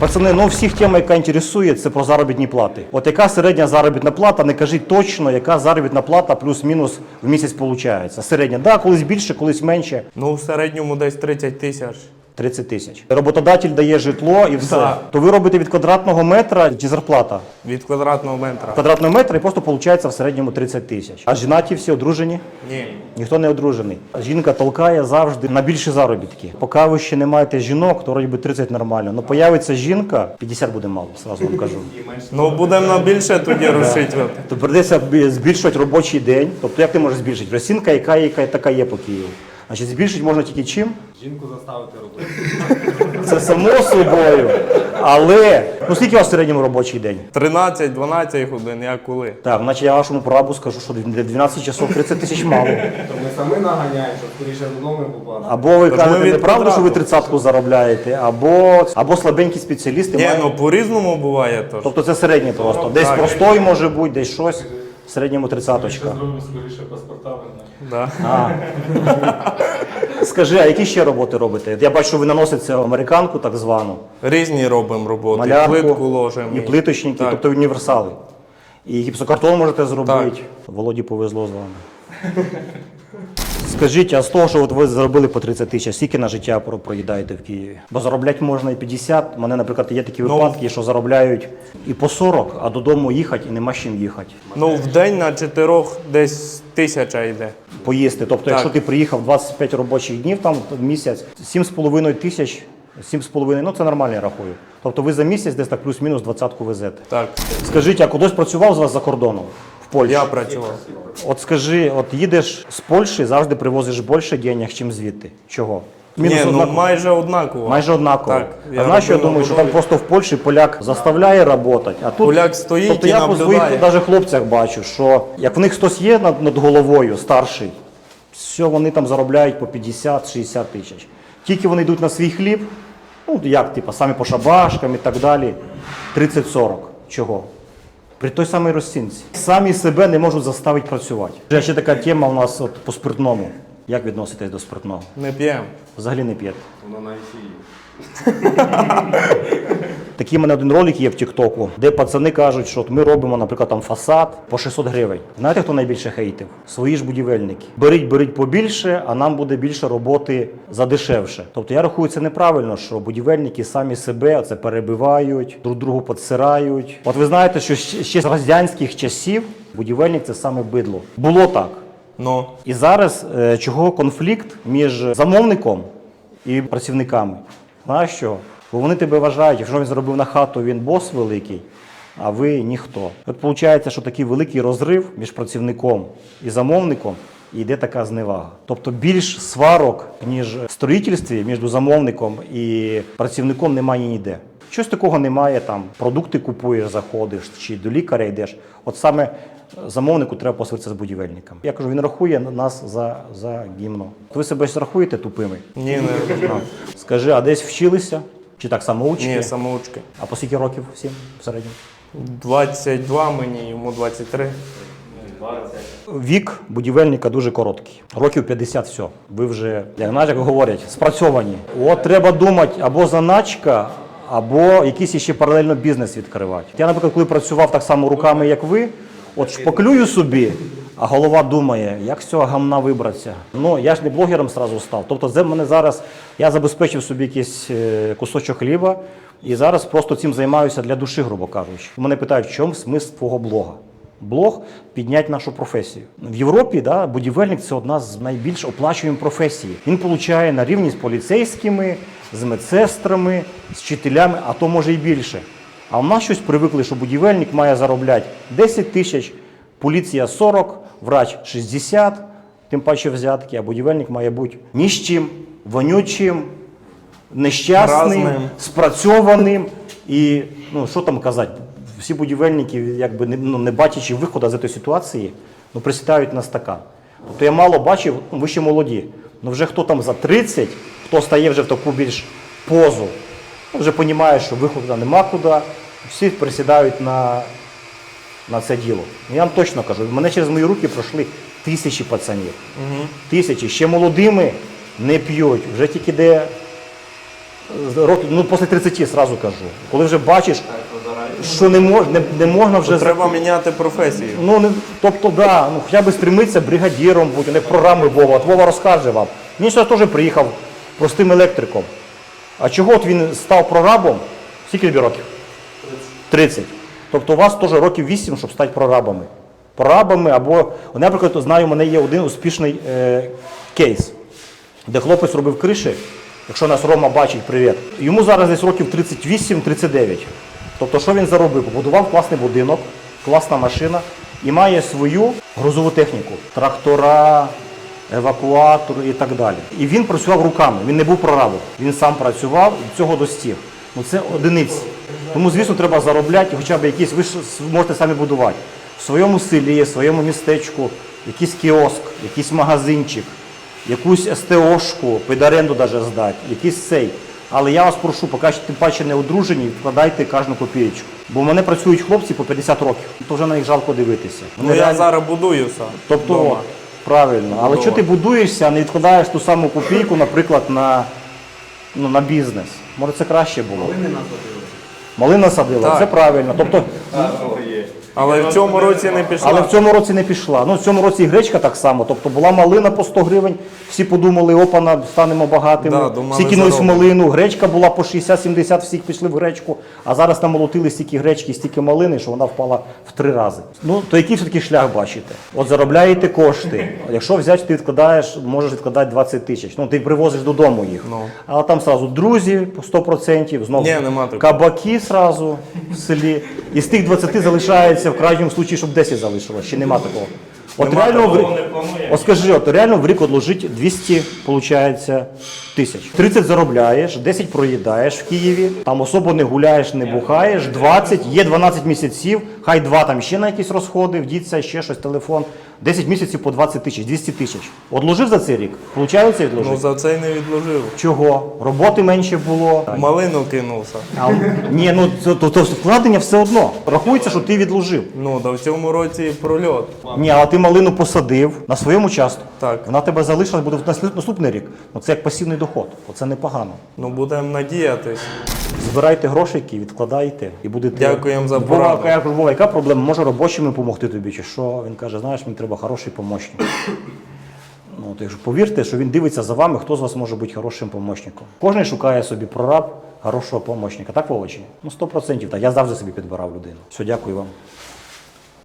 Пацани, ну всіх тема, яка інтересує, це про заробітні плати. От яка середня заробітна плата, не кажіть точно, яка заробітна плата плюс-мінус в місяць виходить. Середня, да, колись більше, колись менше. Ну, в середньому десь 30 тисяч. 30 тисяч. Роботодатель дає житло і все. Да. То ви робите від квадратного метра чи зарплата? Від квадратного метра. Квадратного метра і просто виходить в середньому 30 тисяч. А жінаті всі одружені? Ні. Ніхто не одружений. Жінка толкає завжди на більші заробітки. Поки ви ще не маєте жінок, то би 30 нормально. Ну появиться жінка, 50 буде мало, сразу вам кажу. Ну, будемо на більше тоді розшитувати. То прийдеться збільшувати робочий день. Тобто як ти можеш збільшити? Росінка, яка, яка така є по Києву. Значить, збільшити можна тільки чим? Жінку заставити робити. Це само собою. Але ну скільки у вас в середньому робочий день? 13-12 годин, як коли. Так, значить я вашому прорабу скажу, що 12 часов 30 тисяч мало. То ми самі наганяємо, щоб скоріше додому попасти. Або ви ми кажете від неправду, що ви тридцятку заробляєте, або, або слабенькі спеціалісти Ні, мають. ну по-різному буває то. Тобто це середнє просто. Десь простой може бути, десь щось. В середньому тридцяточка. Зробимо скоріше паспорта. Да. Скажи, а які ще роботи робите? Я бачу, що ви наносите американку, так звану, Різні робимо роботи. малярку, Плитку ложимо. і плиточники, Так. тобто універсали. І гіпсокартон можете зробити. Володі повезло з вами. Скажіть, а з того, що от ви заробили по 30 тисяч, скільки на життя про- проїдаєте в Києві? Бо заробляти можна і 50. У мене, наприклад, є такі Ну. випадки, що заробляють і по 40, а додому їхати і нема з чим їхати. Ну, в день на чотирьох десь тисяча йде. Поїсти. Тобто, якщо ти приїхав 25 робочих днів там в місяць, 7,5 тисяч, 7,5, ну це нормально я рахую. Тобто ви за місяць десь так плюс-мінус двадцятку везете. Так, Скажіть, а кудись працював з вас за кордоном? Польщі? я працював. От скажи, от їдеш з Польщі, завжди привозиш більше денег, ніж звідти. Чого? Ні, ну однаково. майже однаково. Майже однаково. Так, а знаєш, я робив думаю, що там просто в Польщі поляк заставляє працювати, а тут Поляк стоїть тобто і я по своїх навіть хлопцях бачу, що як в них хтось є над, над головою, старший, все, вони там заробляють по 50-60 тисяч. Тільки вони йдуть на свій хліб, ну як, типу, самі по шабашкам і так далі, 30-40. Чого? При той самій розцінці. Самі себе не можуть заставити працювати. Ще така тема у нас от, по спиртному. Як відноситесь до спиртного? Не п'ємо. Взагалі не п'єте. Воно на ефірі. Такий в мене один ролик є в Тіктоку, де пацани кажуть, що от ми робимо, наприклад, там фасад по 600 гривень. Знаєте, хто найбільше хейтив? Свої ж будівельники. Беріть, беріть побільше, а нам буде більше роботи за дешевше. Тобто я рахую це неправильно, що будівельники самі себе це перебивають, друг другу підсирають. От ви знаєте, що ще з радянських часів будівельник це саме бидло. Було так. Ну, І зараз е, чого конфлікт між замовником і працівниками? Знаєш що? Бо вони тебе вважають, якщо він зробив на хату, він бос великий, а ви ніхто. От виходить, що такий великий розрив між працівником і замовником. І йде така зневага. Тобто більш сварок, ніж в строїтельстві між замовником і працівником немає ніде. Щось такого немає, там продукти купуєш, заходиш, чи до лікаря йдеш. От саме замовнику треба посваритися з будівельником. Я кажу, він рахує нас за, за гімно. Ви себе рахуєте тупими? ні, не Скажи, а десь вчилися? Чи так самоучки? ні, самоучки. А по скільки років всім в середньому? 22 мені, йому 23. Вік будівельника дуже короткий. Років 50 все. Ви вже, як як говорять, спрацьовані. От треба думати або заначка, або якийсь ще паралельно бізнес відкривати. Я, наприклад, коли працював так само руками, як ви, от шпаклюю собі, а голова думає, як з цього гамна вибратися. Ну, я ж не блогером зразу став. Тобто, це мене зараз, я забезпечив собі якийсь е, кусочок хліба, і зараз просто цим займаюся для душі, грубо кажучи. Мене питають, в чому смисл твого блога? Блог підняти нашу професію. В Європі да, будівельник це одна з найбільш оплачуваних професій. Він получає на рівні з поліцейськими, з медсестрами, з вчителями, а то може і більше. А в нас щось привикли, що будівельник має заробляти 10 тисяч, поліція 40, врач 60, тим паче взятки, а будівельник має бути ні з чим, вонючим, нещасним, Праздним. спрацьованим і ну що там казати, всі будівельники, якби не, ну, не бачачи виходу з цієї ситуації, ну присідають на стакан. Тобто я мало бачив, ну, ви ще молоді. Ну вже хто там за 30, хто стає вже в таку більш позу, ну, вже розуміє, що виходу нема куди, всі присідають на, на це діло. Ну, Я вам точно кажу, мене через мої руки пройшли тисячі пацанів. Тисячі. Ще молодими не п'ють, вже тільки де років, ну, після 30 сразу кажу. Коли вже бачиш, що не, мож, не, не можна вже. Треба міняти професію. Ну, не, тобто, да, ну, хоча б стремитися бригадіром бути, не програми Вова. От Вова розкаже вам. Він сюди теж приїхав простим електриком. А чого от він став прорабом? Скільки тобі років? 30. Тобто у вас теж років 8, щоб стати прорабами. Прорабами або, от, наприклад, знаю, у мене є один успішний е, кейс, де хлопець робив криші. Якщо нас Рома бачить, привіт. Йому зараз десь років 38-39. Тобто, що він заробив? Побудував класний будинок, класна машина і має свою грузову техніку. Трактора, евакуатори і так далі. І він працював руками, він не був прорабом. Він сам працював і цього достиг. Ну це одиниці. Тому, звісно, треба заробляти, хоча б якісь ви можете самі будувати. В своєму селі, в своєму містечку, якийсь кіоск, якийсь магазинчик, якусь СТОшку, під оренду навіть здати, якийсь цей. Але я вас прошу, поки що тим паче не одружені, вкладайте кожну копієчку. Бо в мене працюють хлопці по 50 років, то вже на них жалко дивитися. Ну я реально- зараз будую сам. Тобто, вдома. правильно. Але Вдома. що ти будуєшся, а не відкладаєш ту саму копійку, наприклад, на, ну, на бізнес? Може це краще було? Ви не насадили. Малина садила, Так. це правильно. Тобто. Але в цьому році не пішла. але в цьому році не пішла. Ну, в цьому році і гречка так само. Тобто була малина по 100 гривень, всі подумали, опана, станемо багатими. Да, думали, всі кинулись в заробимо. малину, гречка була по 60-70, всі пішли в гречку, а зараз намолотили стільки гречки, стільки малини, що вона впала в три рази. Ну, то який все-таки шлях бачите? От заробляєте кошти. Якщо взяти, ти відкладаєш, можеш відкладати 20 тисяч. Ну, ти привозиш додому їх. Ну. Але там сразу друзі по 100%, знову Ні, нема такого. кабаки сразу в селі. І з тих 20 залишається в крайньому случаї, щоб 10 залишилось. Ще нема такого. От Нема реально, в такого, не планує. от скажи, от реально в рік одложить 200, получається, тисяч. 30 заробляєш, 10 проїдаєш в Києві, там особо не гуляєш, не бухаєш, 20, є 12 місяців, хай 2 там ще на якісь розходи, вдіться, ще щось, телефон. 10 місяців по 20 тисяч, 200 тисяч. Одложив за цей рік? Получається відложити? Ну за це й не відложив. Чого? Роботи менше було. Малину кинувся. А, ні, ну то, то, то вкладення все одно. Рахується, що ти відложив. Ну, да в цьому році прольот. Ні, а ти малину посадив на своєму частку. Так. Вона тебе залишилась, буде в наступний рік. Ну це як пасивний доход. Оце непогано. Ну будемо надіятись. Збирайте грошики, відкладайте і будете. Дякуємо за пораду. Я кажу, Вова, яка проблема? Може робочими допомогти тобі чи що? Він каже, знаєш, мені треба хороший помощник. Ну, то якщо повірте, що він дивиться за вами, хто з вас може бути хорошим помощником. Кожен шукає собі прораб хорошого помощника. Так, Вова, чи? Ну, 100% так. Я завжди собі підбирав людину. Все, дякую вам.